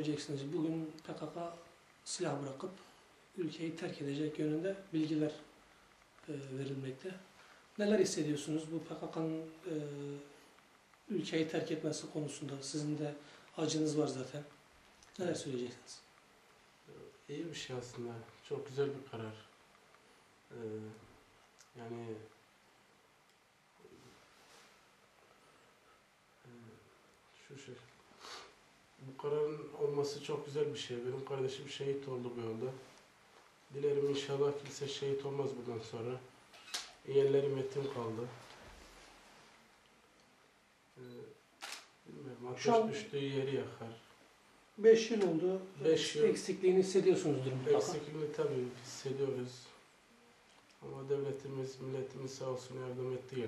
Göreceksiniz bugün PKK silah bırakıp ülkeyi terk edecek yönünde bilgiler e, verilmekte. Neler hissediyorsunuz bu PKK'nın e, ülkeyi terk etmesi konusunda? Sizin de acınız var zaten. Neler söyleyeceksiniz? İyi bir şey aslında. Çok güzel bir karar. Ee, yani e, şu şey. Bu kararın olması çok güzel bir şey. Benim kardeşim şehit oldu bu yolda. Dilerim inşallah kimse şehit olmaz bundan sonra. Yeğenlerim yetim kaldı. Ee, bilmiyorum. Ateş Şu an- düştüğü yeri yakar. 5 yıl oldu. Beş yıl. Eksikliğini hissediyorsunuzdur mutlaka. Eksikliğini tabii hissediyoruz. Ama devletimiz, milletimiz sağ olsun yardım etti gene.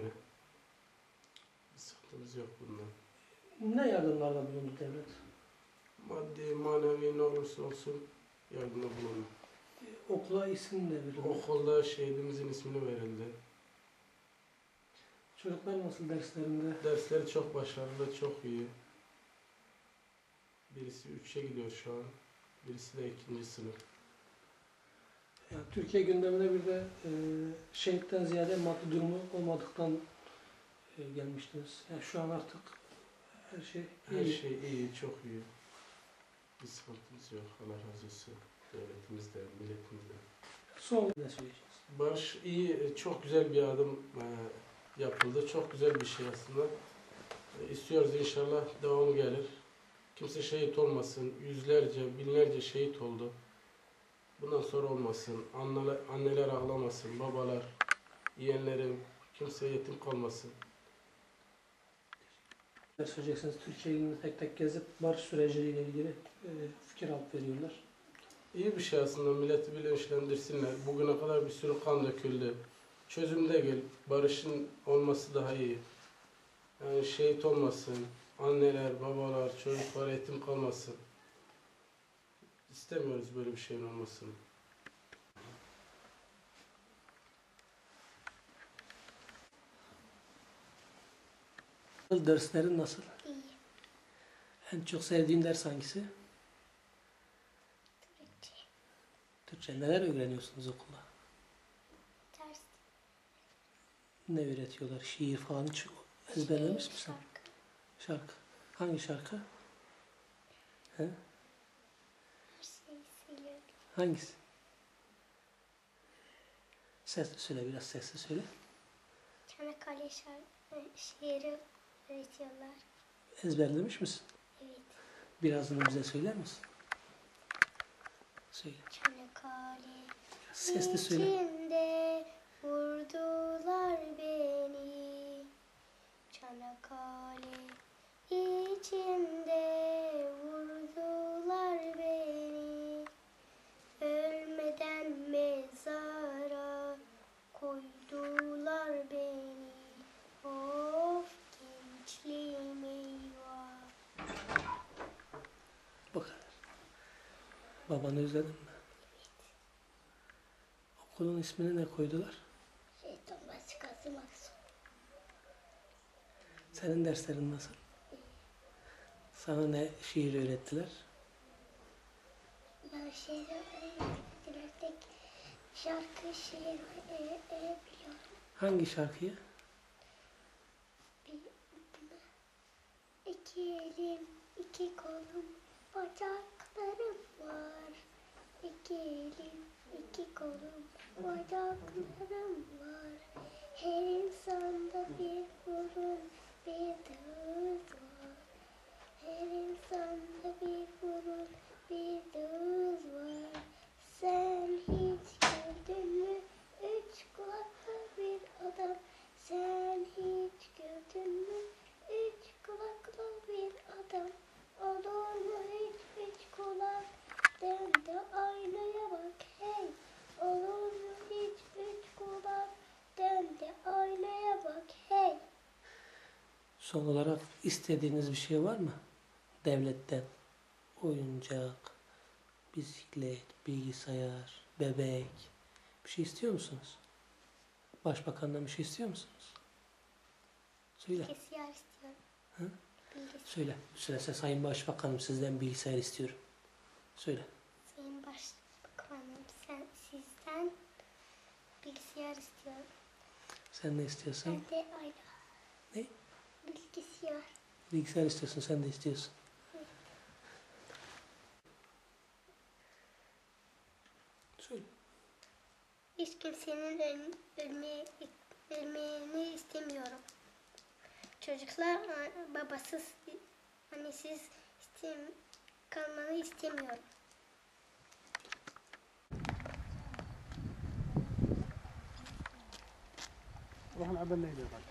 Bir sıkıntımız yok bundan. Ne yardımlarda bulundu devlet? Maddi, manevi ne olursa olsun yardımda bulunun. E, Okula isim de verildi. Okulda şehidimizin ismini verildi. Çocuklar nasıl derslerinde? Dersleri çok başarılı, çok iyi. Birisi 3'e gidiyor şu an. Birisi de ikinci sınıf. Yani Türkiye gündemine bir de e, şehitten ziyade maddi durumu olmadıktan e, gelmiştiniz. Yani şu an artık her şey Her iyi. şey iyi, çok iyi. Bir sıkıntımız yok. Allah razı olsun. Devletimizde, milletimizde. Son ne söyleyeceğiz? Barış iyi, çok güzel bir adım e, yapıldı. Çok güzel bir şey aslında. E, İstiyoruz inşallah devamı gelir. Kimse şehit olmasın. Yüzlerce, binlerce şehit oldu. Bundan sonra olmasın. Anneler, anneler ağlamasın. Babalar, yeğenlerim, kimse yetim kalmasın. Söyleyeceksiniz? Türkiye ilini tek tek gezip barış süreciyle ilgili e, fikir alıp veriyorlar. İyi bir şey aslında milleti bilinçlendirsinler. Bugüne kadar bir sürü kan döküldü. Çözüm değil, barışın olması daha iyi. Yani şehit olmasın, anneler, babalar, çocuklar yetim kalmasın. İstemiyoruz böyle bir şeyin olmasını. Derslerin nasıl? İyi. En çok sevdiğin ders hangisi? Türkçe. Türkçe. Neler öğreniyorsunuz okulda? Ders. Ne öğretiyorlar? Şiir falan hiç ezberlemiş misin? Şarkı. Şarkı. Hangi şarkı? He? Her şeyi söylüyorum. Hangisi? Sesli söyle biraz sesli söyle. Çanakkale şarkı, şiiri öğretiyorlar. Ezberlemiş misin? Evet. Birazını bize söyler misin? Söyle. Çanakkale. Sesli söyle. İçinde Babanı özledin mi? Okulun ismini ne koydular? Şeytan başkası masum. Senin derslerin nasıl? Sana ne şiir öğrettiler? Ben şiiri öğrettiler tek şarkı şiir e, e, biliyorum. Hangi şarkıyı? Bir, iki elim, iki kolum, bacaklarım var. İki elim, iki kolum, bacaklarım var. Her insanda bir burun, bir göz var. Son olarak istediğiniz bir şey var mı? Devletten oyuncak, bisiklet, bilgisayar, bebek bir şey istiyor musunuz? Başbakandan bir şey istiyor musunuz? Söyle. Kesiyer istiyorum. Hı? Bilgisayar. Söyle. Sürese Sayın Başbakanım sizden bilgisayar istiyorum. Söyle. Sayın Başbakanım sen, sizden bilgisayar istiyorum. Sen ne istiyorsun? Ben de aynı. Ne? Bilgisayar. Bilgisayar istiyorsun. Sen de istiyorsun. Söyle. Hiç kimsenin öl, ölme, ölmeyeni istemiyorum. Çocuklar a- babasız, annesiz istem, kalmanı istemiyorum. روح نلعب الليلة بعد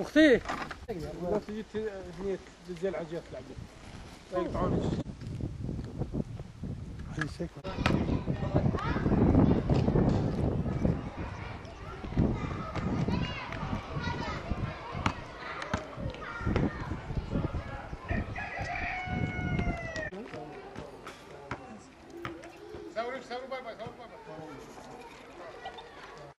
أختي تجي هنيك زي العجيات تلعبوا يقطعونك